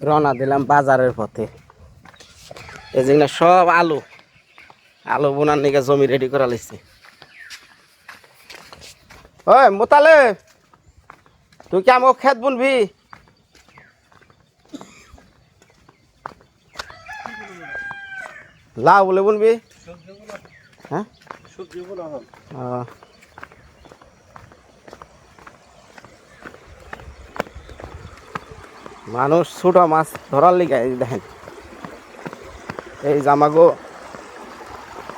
রওনা দিলাম বাজারের পথে। এই যেগুলো সব আলু। আলু বোনার নিকে জমি রেডি করা লিখছে ওই মোতালে তুই কি আমাকে খেত বুনবি? লাউ বলে বুনবি? হ্যাঁ? মানুষ ছোট মাছ ধরার লিগে দেখেন। এই জামাগো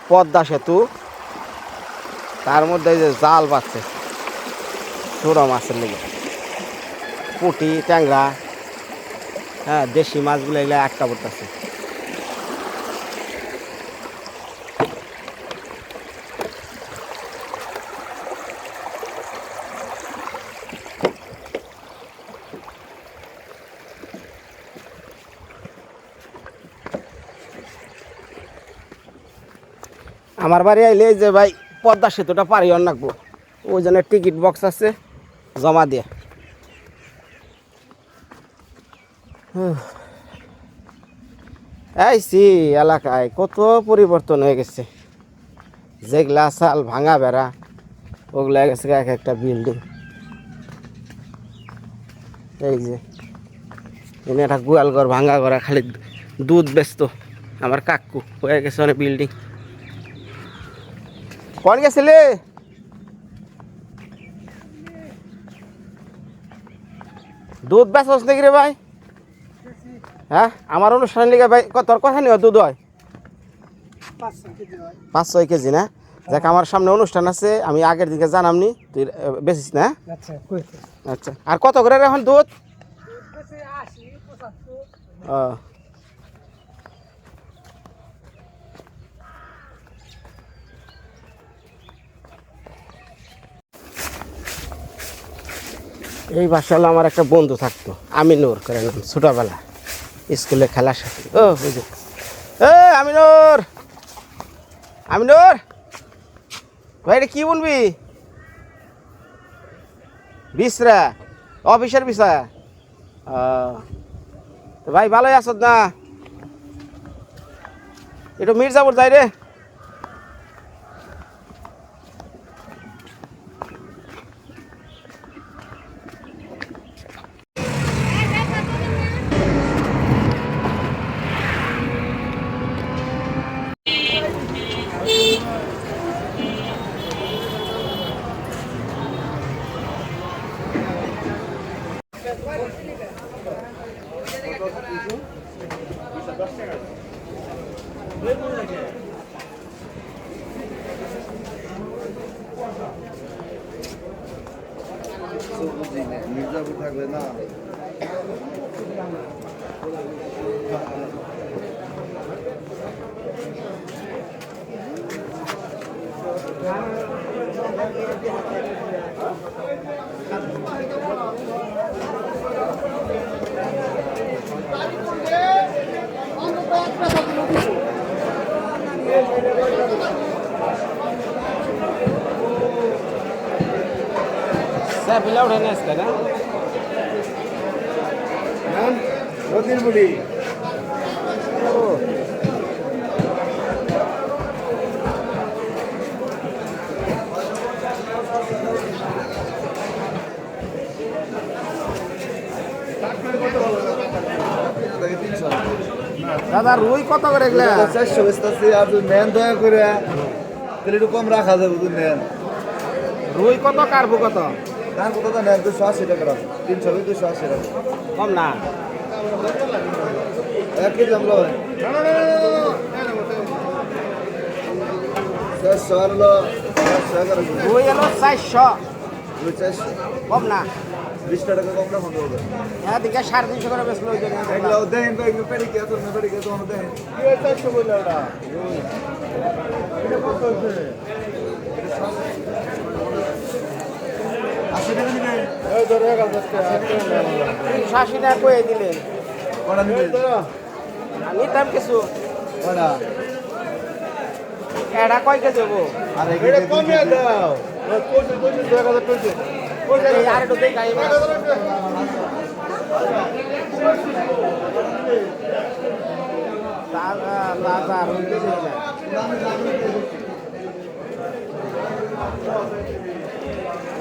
পদ্মা সেতু, তার মধ্যে যে জাল পাচ্ছে ছোট মাছের লিগে। পুঁটি, ট্যাংরা হ্যাঁ দেশি মাছগুলো এগুলো একটা পড়তেছে। আমার বাড়ি আইলে যে ভাই পদ্মা সেতুটা পারি রাখব ওই জন্য টিকিট বক্স আছে, জমা দিয়ে। আইসি এলাকায় কত পরিবর্তন হয়ে গেছে। যেগুলা চাল ভাঙা বেড়া, ওগুলা গেছে এক একটা বিল্ডিং এই যে, এনে একটা গোয়াল ঘর ভাঙা ঘরা, খালি দুধ ব্যস্ত। আমার কাকু হয়ে গেছে অনেক বিল্ডিং কোন গেছিলে? দুধ বেচস নাকি রে ভাই? হ্যাঁ আমার অনুষ্ঠানের লিগে ভাই তোর কথা নিও দুধ হয়। পাঁচ ছয় কেজি না? দেখ আমার সামনে অনুষ্ঠান আছে আমি আগের দিকে জানামনি তুই বেচিস না? আচ্ছা আচ্ছা আর কত করে এখন দুধ? ও। এই বাসা হলো আমার একটা বন্ধু থাকতো, আমিনুর করে নাম, ছোটবেলা, স্কুলে খেলার সাথে। ও যে। এ, আমিনুর! আমিনুর! ভাই, এটা কি বলবি? বিসরা অফিসের তো ভাই, ভালোই আছো না? একটু মির্জাপুর যাই রে। স্যার বিলা উঠে নিয়ে আসতে না? নদীর তিনশো দাদা রুই কত করে এগুলা? চারশো বেচতেছি আর নেন দয়া করে তাহলে একটু কম রাখা যাবে নেন। রুই কত কারবো কত? ধান কত তো নেন দুশো আশি টাকা রাখো তিনশো দুশো আশি টাকা কম না। এক কেজি আমরা চারশো আর হলো চারশো এগারো রুই এলো চারশো। দুই চারশো। কম না। বিশ টাকা কম রাখুন তো হবে এদিকে সাড়ে তিনশো করে বেশি জন্য। এগুলো দেখেন তো এগুলো পেড়ি কে তো না পেড়ি কে দেখেন চারশো বললে ওটা এটা কত হচ্ছে আশি টাকা দিবেন এই ধরো। এক হাজার টাকা তিনশো আশি টাকা কয়ে দিলেন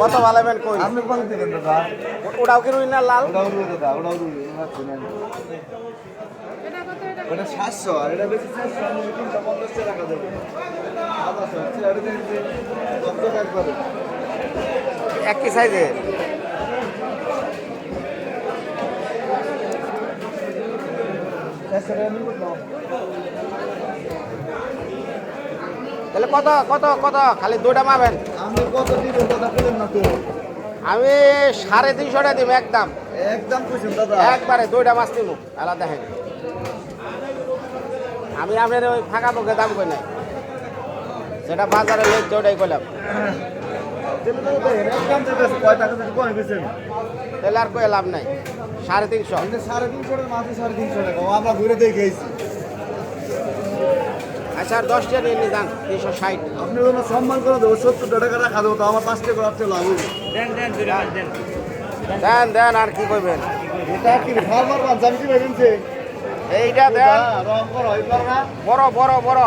কত কই? আপনি কত দিবেন দাদা? ওটাও কি রুই না লাল? ওটাও রুই দাদা ওটাও রুই ওটা সাতশো আর এটা বেশি চারশো আমি তিনশো পঞ্চাশ টাকা দেবো। একই সাইজের তাহলে কত কত কত? খালি দুটা মাবেন না আমি সাড়ে তিনশোটা দিব একদম। একদম একবারে দুইটা মাছ নিব আলাদা দেখেন। আমি আপনার ওই ফাঁকা পক্ষে দাম কই নাই। যেটা বাজারে লোক ওটাই করলাম তাহলে আর কই লাভ নাই সাড়ে তিনশো। সাড়ে তিনশো টাকা মাত্র সাড়ে তিনশো টাকা। আমরা ঘুরে এসেছি আচ্ছা আর দশটা নিয়ে নিয়ে যান তিনশো ষাট। আপনি ওনার সম্মান করে দেবো সত্তর টাকা রাখা দেবো তো আমার পাঁচ টাকা রাখতে লাভ হইবে। দেন দেন আর কি করবেন এটা কি ফার্মার বান জানি কি বেরিয়েছে এইটা দেন। রং করো এবার না বড় বড় বড়।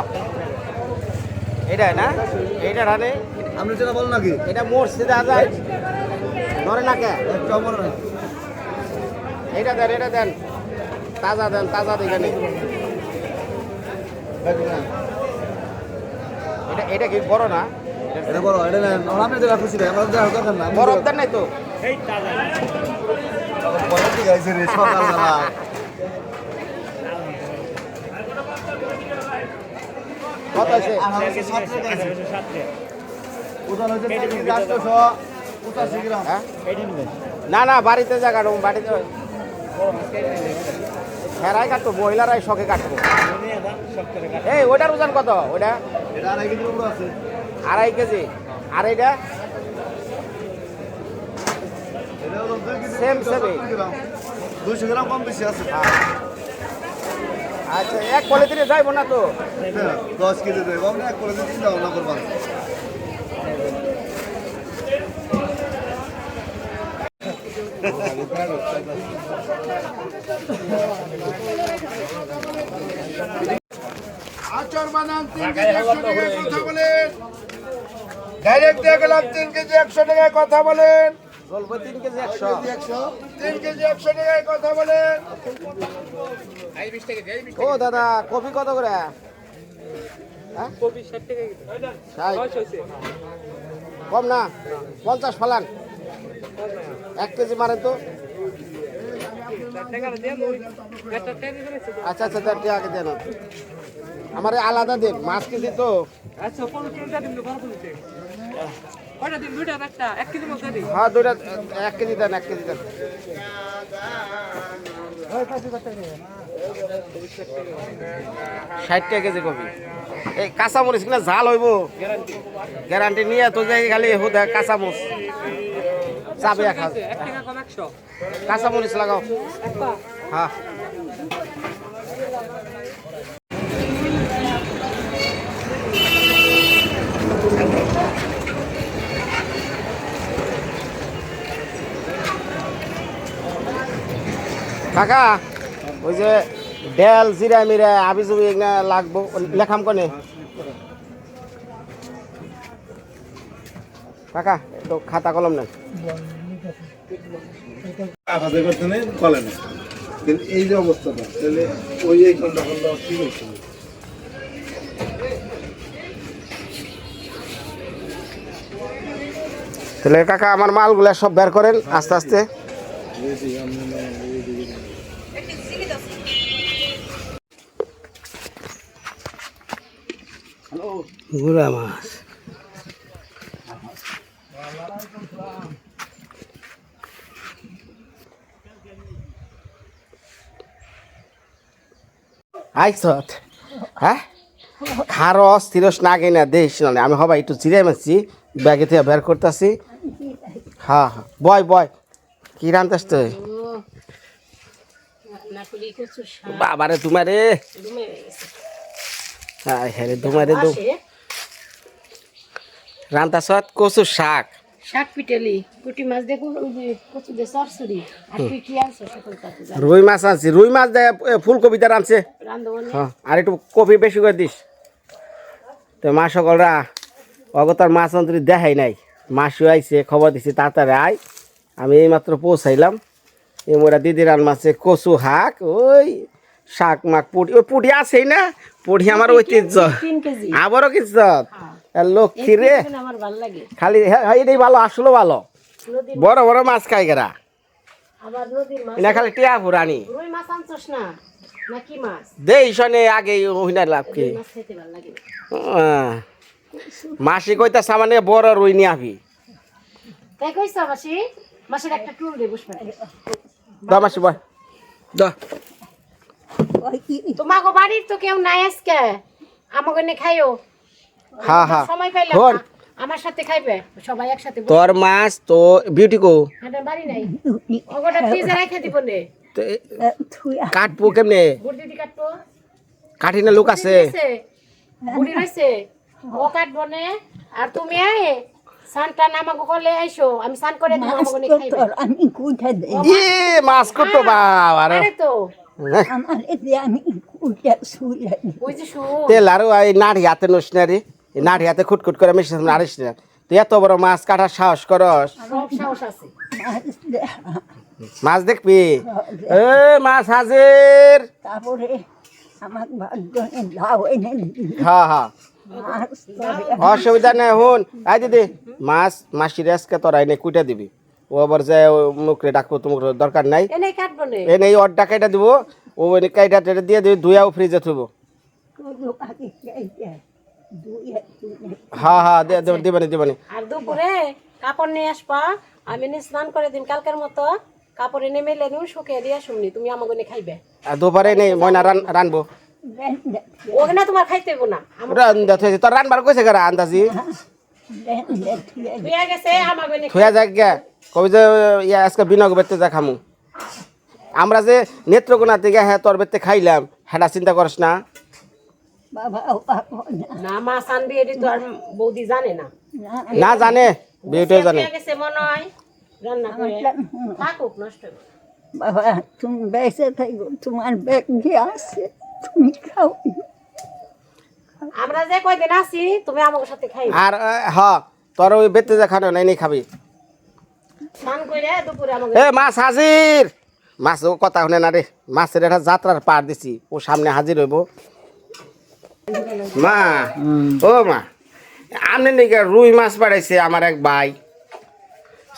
এটাই না? এইটা ধানে আপনি যেটা বলেন নাকি? এটা মোর সিধা যায় ধরে না কে? এইটা দেন এটা দেন। তাজা দেন তাজা দেখে নেই এটা কি বড় না? এটা বড় এটা নেন। আপনি যেটা খুশি আমার দেওয়ার দরকার না বরফ দেন নাই তো বড় ঠিক আছে রে সকালবেলা কত আছে? ওজন হচ্ছে চারশো পঁচাশি গ্রাম হ্যাঁ না না বাড়িতে জায়গা বাড়িতে হেরাই কাটবো মহিলারাই শখে কাটবো। এই ওটার ওজন কত? ওটা এটা আড়াই কেজি। আর এইটা. গ্রাম কম বেশি আছে আচ্ছা এক পলিথিনে যাইবো না তো? হ্যাঁ, দশ কেজি দেবো। এক করে চিন্তা ভাবনা করবেন আচর বানান তিন কেজি একশো টাকায় কথা বলেন। ডাইরেক্ট দিয়ে গেলাম তিন কেজি একশো টাকায় কথা বলেন। চলবো তিন কেজি একশো তিন কেজি একশো টাকায় কথা বলেন। ও দাদা কপি কত করে? হ্যাঁ? কপি ষাট টাকা কম না পঞ্চাশ ফালান। এক কেজি মারেন তো? আচ্ছা আচ্ছা চারটে আগে দেন। আমার এই আলাদা দিন মাছ কেজি তো। আচ্ছা হ্যাঁ দুইটা এক কেজি দেন এক কেজি দেন। ষাট টাকা কেজি কপি। এই কাঁচামরিচ কিনা ঝাল হইব। গ্যারান্টি। নিয়ে তো যাই খালি হুদা কাঁচামরিচ। চাবে এক হাজার। টাকা কাঁচামরিচ লাগাও। হ্যাঁ কাকা ওই যে ডেল জিরা মিরা আবি জুবি লাগবো। লেখাম কনে? কাকা একটু খাতা কলম নেন। আঘাতে করতে নেই কলে এই যে অবস্থাটা তাহলে ওই এই তাহলে কাকা আমার মালগুলা সব বের করেন আস্তে আস্তে। গুড়া মাছ। আইসত হ্যাঁ? খারো স্থিরস না গেনা দেশ না আমি হবাই একটু চিড়ে মারছি ব্যাগে থেকে বের করতেছি। হ্যাঁ হ্যাঁ। বয় বয় কি রান্তাস তুই? বাবারে তোমারে। হ্যাঁ হ্যাঁ তোমারে রান্তাস কচু শাক। শাক পিটালি পুটি মাছ দেখো কচু দিয়ে চরচড়ি। আর তুই কি আনছো সকল কাছে রুই মাছ আনছি। রুই মাছ দেয় এ, ফুলকপিটা রান্ধবনে হ্যাঁ আর একটু কপি বেশি করে দিস। তো মা সকলরা অগতার মাছ অন্তরি দেখাই নাই। মাসিও আইছে খবর দিছি তাড়াতাড়ি আয়। আমি এইমাত্র পৌঁছাইলাম। এই মোরা দিদি রান মাছে কচু শাক ওই শাক মাক পুটি। ওই পুটি আছেই না? পুটি আমার ঐতিহ্য। আবারও কিছু হ্যাঁ। লক্ষ্মী রে এই আমার ভালো লাগে। খালি হ্যাঁ, এটাই ভালো আসলো ভালো। বড় বড় মাছ খাই গেরা আবার নদীর মাছ। এটা খালি টিয়া ফুরানি রুই মাছ আনছস না? না কি মাছ? দেই শনে আগে ওহিনা লাভ কি? রুই মাছ খেতে ভালো লাগে আহ, মাসি কইতা সামানে বড় রুই নিয়ে আবি। তাই কইছ মাসি? মাসের একটা টুল দে বসবে। দ মাসি বয়। দ। তোমাকে বাড়ির তো কেউ নাই আজকে। আমাকে খাইও। হ্যাঁ হ্যাঁ সময় পাইলাম শোন। আমার সাথে খাইবে সবাই একসাথে তোর মাছ তো বিউটি কো। হাঁটার বাড়ি নাই। ওগোটা ফ্রিজে রেখে দিব নে। কাটবো কেমনে? বুড়ি দিদি কাটবো। কাঠি না লোক আছে। বুড়ি রয়েছে। ও কাটবো নে। আর তুমি আয়। সানটা আমাকে কলে আইসো। আমি সান করে দিব আমাকে খাইবে। আমি কুঠে দেই? ই মাছ করতো বাবা আরে। আরে তো। আমার এতে আমি কুঠে শুলে ওই যে শু তেল আর এই নাড়ি হাতে নস না রে। এই নাড়ি হাতে খুটখুট করে মিশে নাড়িস না। তুই এত বড় মাছ কাটার সাহস করস। মাছ দেখবি? এ মাছ হাজির। তারপরে আমার হ্যাঁ হ্যাঁ অসুবিধা নেই হুন। আই দিদি মাছ মাসি রেসকে তোরা এনে কুইটা দিবি। ও আবার যে মুখরে ডাকবো তোমার দরকার নাই। এনে কাটবো নে। এই অড্ডা কাইটা দিব। ও কাইটা দিয়ে দিবি ধুয়াও ফ্রিজে থুবো কোনো আগে খাইতে দুই তিন হ্যাঁ হ্যাঁ দে- দে- দিবানি দিবানি। আর দুপুরে কাপড় নিয়ে আসবা আমি নে স্নান করে দিন কালকের মতো কাপড় এনে মেলে দিন শুকিয়ে দিয়ে শুননি তুমি আমাকে নে খাইবে। আর দুপারে নেই ময়না রান রানবো। ওখানে তোমার খাইতে হইবো না তোর রানবার কইছে গেরা আন্দাজি? লেন্দে গেছে আমাকে থুয়া যাক গে কবি যে ইয়া আজকে বিনগ বেতে যা খামু। আমরা যে নেত্রকোনা থেকে হ্যাঁ তোর বেতে খাইলাম হেডা চিন্তা করস না। বাবা না না মা সানবি এটি তো আর বৌদি জানে না। না না। জানে বিউটিও জানে। গেছে মনে হয় রান্না করে থাকুক নষ্ট বাবা তুমি বেঁচে থাকো তোমার ব্যাগ যে আছে তুমি খাও। আমরা যে কয়দিন আছি তুমি আমার সাথে খাইবে। আর আহ, হ তোর ওই বেতে যা খানো নাই খাবি। স্নান করে দুপুরে আমাকে এ মাছ হাজির! মাছ কথা শুনে না রে মাছের একটা যাত্রার পার দিছি ও সামনে হাজির হইব। মা, ও মা আপনি নাকি রুই মাছ বাড়াইছে আমার এক ভাই।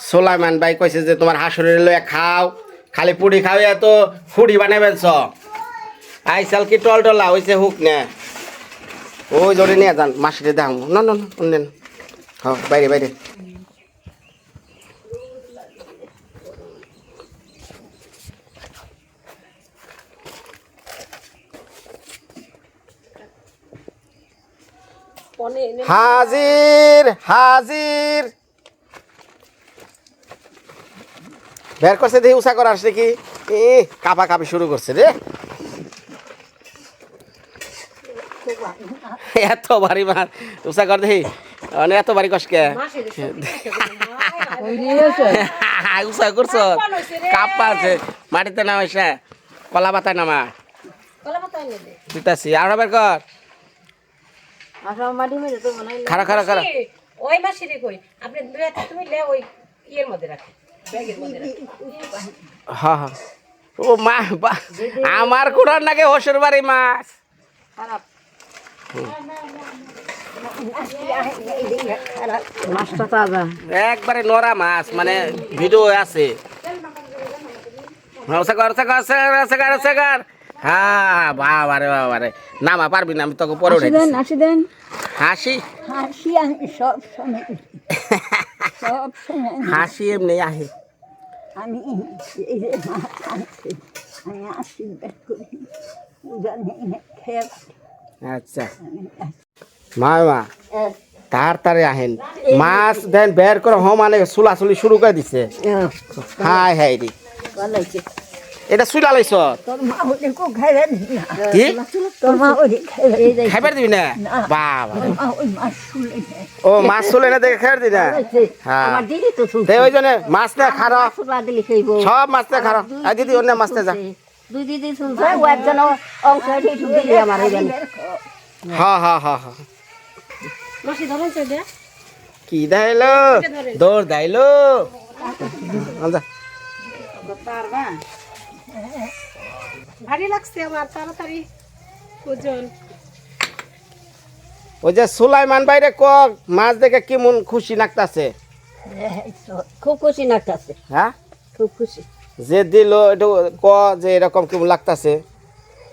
সোলাইমান ভাই কইছে যে, তোমার হাসুরের লয়ে খাও, খালি পুরি খাও এত ফুড়ি বানাবেন স আইসাল কি টল টলা হইছে হুক নে। ওই জোরে নিয়ে যান মাসিটা দাম না না না বাইরে বাইরে। হাজির হাজির বের করছে দেখি উষা করার আসছে কি এ কাপা কাপি শুরু করছে রে এত ভারী মার উষা কর দেখি মানে এত ভারী মাসের উষা করছ কাপা আছে মাটিতে নামাইছে কলা পাতায় নামা দিতাছি আর বের কর আসা মাটি মেরে তো বানাই খারা খারা খারা ওই মাসিরে কই। আপনি দুই হাতে তুমি লে ওই ইয়ের মধ্যে হ্যাঁ হ্যাঁ ও মা বা- আমার কোটার নাকি হসুর বাড়ি মাছ। খারাপ। মাছটা তাজা। একবারে নরা মাছ মানে ভিডিও আছে। সেকার সেকার সেকার সেকার হ্যাঁ নামা পারবি না আমি তোকে পরে উঠে দেন হাসি হাসি? আমি সব সময় সব সময় হাসি এমনি আহে। আমি এই যে আমি আশীর্বাদ করি। খেয়ে আচ্ছা। মা মা তাড়াতাড়ি আহেন। মাছ দেন বের করে। হ মানে চুলাচুলি শুরু করে দিছে। হাই হাই রে। এটা চুলা লাইছ? তোর মা ওরে কো কি? তোর মা ওরে খাইবে খাইবার দিবি না? বাবা। ও মাছ চলে না দেখে খাইবার দিবি না? হ্যাঁ আমার দিদি তো শুল তে ওই জন্য মাছ না খারো সব মাছ না খারো আর দিদি অন্য মাছ না যা। দুই দিদি শুনছে ও একজন অংশ দিলি আমার হ্যাঁ হ্যাঁ হ্যাঁ হ্যাঁ মাসি ধরেন সে দে। কি দাইলো? দৌড় দাইলো। পারবা ভারী লাগছে আমার তাড়াতাড়ি ওজন। ওই যে সুলাইমান বাইরে ক মাছ দেখে কেমন খুশি লাগতাছে খুব খুশি লাগতেছে হ্যাঁ? খুব খুশি। যে দিল একটু ক যে এরকম কেমন লাগতাছে?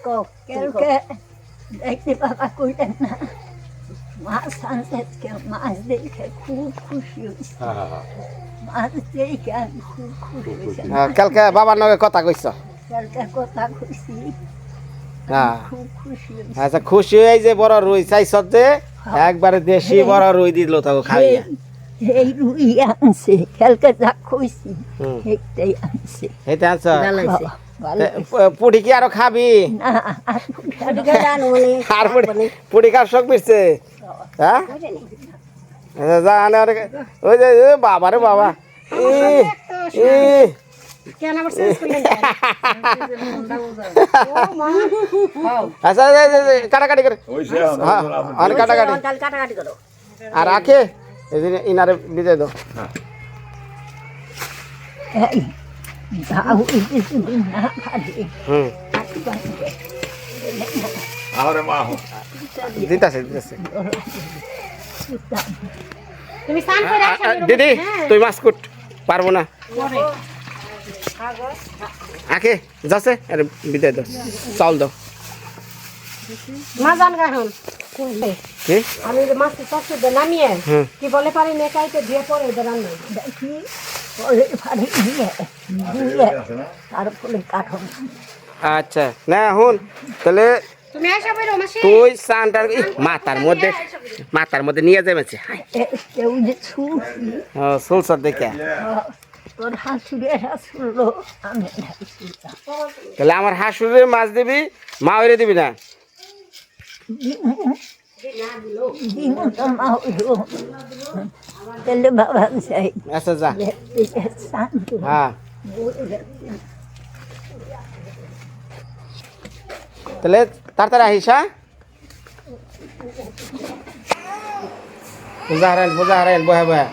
কালকে দেখতে বাবা কইলেন না। মাছ আনতে মাছ দেখে খুব খুশি হয়েছে কালকে বাবার নগে কথা কইছ? আচ্ছা খুশি হয়ে যে বড় রুই চাইছ যে একবারে দেশি বড় রুই দিল তোকে খাইয়া। এই রুই আনছে? কালকে যা কইছি একটাই আনছে এইটা আনছ পুটি কি আরও খাবি আর মানে পুটি পুটি খার শখ মিরছে হ্যাঁ? ওই যে বাবা রে বাবা। ই, ই। কেন আবার চেঞ্জ করলেন আচ্ছা এই, এই, কাটাকাটি করে। হ্যাঁ আর কাটাকাটি। আর রাখে ইনারে বিজয় দাও। হুম। দিতাছে দিতাছে। তুমি স্নান করে আসো দিদি তুই মাছ কুট পারব না। আকে যাচ্ছে? আরে বিদায় দাও। চাউল দাও। মা জান গাহন কি? আমি যে মাছ চাষে দে নামিয়ে। হুম। কি বলে পারি দিয়ে পরে দেখি পরে পারে দিয়ে। কাঠন আচ্ছা। না হুন। তাহলে তুই সানটার মাথার মধ্যে মাথার মধ্যে নিয়ে যাবে সুলসর দেখে। তাহলে আমার হাসুরের মাছ দিবি মা ওরে দিবি না? আচ্ছা যা। হ্যাঁ। তাহলে তাড়াতাড়ি আহিস হ্যাঁ? পূজা হারাইল পূজা হারাইল বহে বহে।